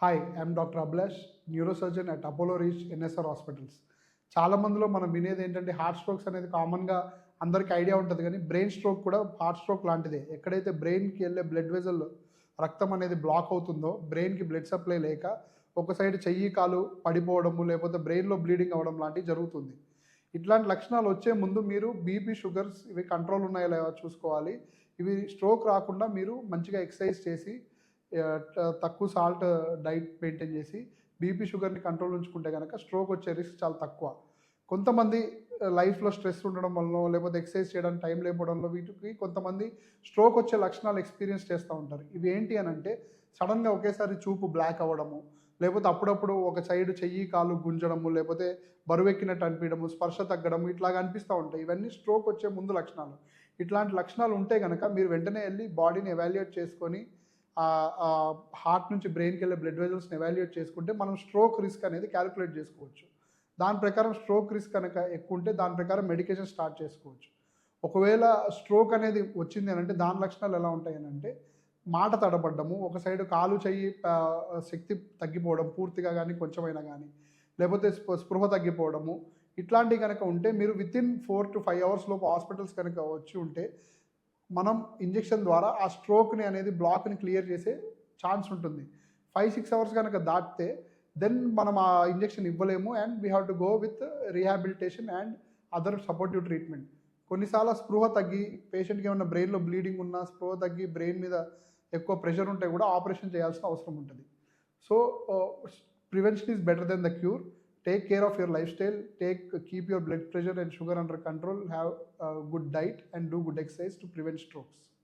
Hi I'm doctor Abhilash neurosurgeon at Apollo Reach NSR hospitals చాలా మందిలో మనం వినేది ఏంటంటే హార్ట్ స్ట్రోక్స్ అనేది కామన్గా అందరికీ ఐడియా ఉంటుంది కానీ బ్రెయిన్ స్ట్రోక్ కూడా హార్ట్ స్ట్రోక్ లాంటిదే. ఎక్కడైతే బ్రెయిన్కి వెళ్ళే బ్లడ్ వెజల్ రక్తం అనేది బ్లాక్ అవుతుందో బ్రెయిన్కి బ్లడ్ సప్లై లేక ఒక సైడ్ చెయ్యి కాలు పడిపోవడము లేకపోతే బ్రెయిన్లో బ్లీడింగ్ అవ్వడం లాంటివి జరుగుతుంది. ఇట్లాంటి లక్షణాలు వచ్చే ముందు మీరు బీపీ షుగర్స్ ఇవి కంట్రోల్ ఉన్నాయో లేవో చూసుకోవాలి. ఇవి స్ట్రోక్ రాకుండా మీరు మంచిగా ఎక్సర్సైజ్ చేసి తక్కువ సాల్ట్ డైట్ మెయింటైన్ చేసి బీపీ షుగర్ని కంట్రోల్ ఉంచుకుంటే కనుక స్ట్రోక్ వచ్చే రిస్క్ చాలా తక్కువ. కొంతమంది లైఫ్లో స్ట్రెస్ ఉండడం వల్ల లేకపోతే ఎక్సర్సైజ్ చేయడానికి టైం లేకపోవడంలో వీటికి కొంతమంది స్ట్రోక్ వచ్చే లక్షణాలు ఎక్స్పీరియన్స్ చేస్తూ ఉంటారు. ఇవి ఏంటి అని అంటే సడన్గా ఒకేసారి చూపు బ్లాక్ అవ్వడము లేకపోతే అప్పుడప్పుడు ఒక సైడ్ చెయ్యి కాలు గుంజడము లేకపోతే బరువెక్కినట్టు అనిపించడము స్పర్శ తగ్గడం ఇట్లాగా అనిపిస్తూ ఉంటాయి. ఇవన్నీ స్ట్రోక్ వచ్చే ముందు లక్షణాలు. ఇట్లాంటి లక్షణాలు ఉంటే కనుక మీరు వెంటనే వెళ్ళి బాడీని ఎవాల్యుయేట్ చేసుకొని హార్ట్ నుంచి బ్రెయిన్కి వెళ్ళే బ్లడ్ వెజల్స్ని ఎవాల్యుయేట్ చేసుకుంటే మనం స్ట్రోక్ రిస్క్ అనేది క్యాలిక్యులేట్ చేసుకోవచ్చు. దాని ప్రకారం స్ట్రోక్ రిస్క్ కనుక ఎక్కువ ఉంటే దాని ప్రకారం మెడికేషన్ స్టార్ట్ చేసుకోవచ్చు. ఒకవేళ స్ట్రోక్ అనేది వచ్చింది అని అంటే దాని లక్షణాలు ఎలా ఉంటాయి అని అంటే మాట తడబడ్డము ఒక సైడ్ కాలు చెయ్యి శక్తి తగ్గిపోవడం పూర్తిగా కానీ కొంచెమైనా కానీ లేకపోతే స్పృహ తగ్గిపోవడము ఇట్లాంటివి కనుక ఉంటే మీరు with in four to five hours లోపు హాస్పిటల్స్ కనుక వచ్చి ఉంటే మనం ఇంజెక్షన్ ద్వారా ఆ స్ట్రోక్ని అనేది బ్లాక్ని క్లియర్ చేసే ఛాన్స్ ఉంటుంది. ఫైవ్ సిక్స్ అవర్స్ కనుక దాటితే దెన్ మనం ఆ ఇంజెక్షన్ ఇవ్వలేము and we have to go with rehabilitation and other supportive treatment. కొన్నిసార్లు స్పృహ తగ్గి పేషెంట్కి ఏమైనా బ్రెయిన్లో బ్లీడింగ్ ఉన్నా స్పృహ తగ్గి బ్రెయిన్ మీద ఎక్కువ ప్రెషర్ ఉంటే కూడా ఆపరేషన్ చేయాల్సిన అవసరం ఉంటుంది. So prevention is better than the cure. take care of your lifestyle take keep your blood pressure and sugar under control have a good diet and do good exercise to prevent strokes.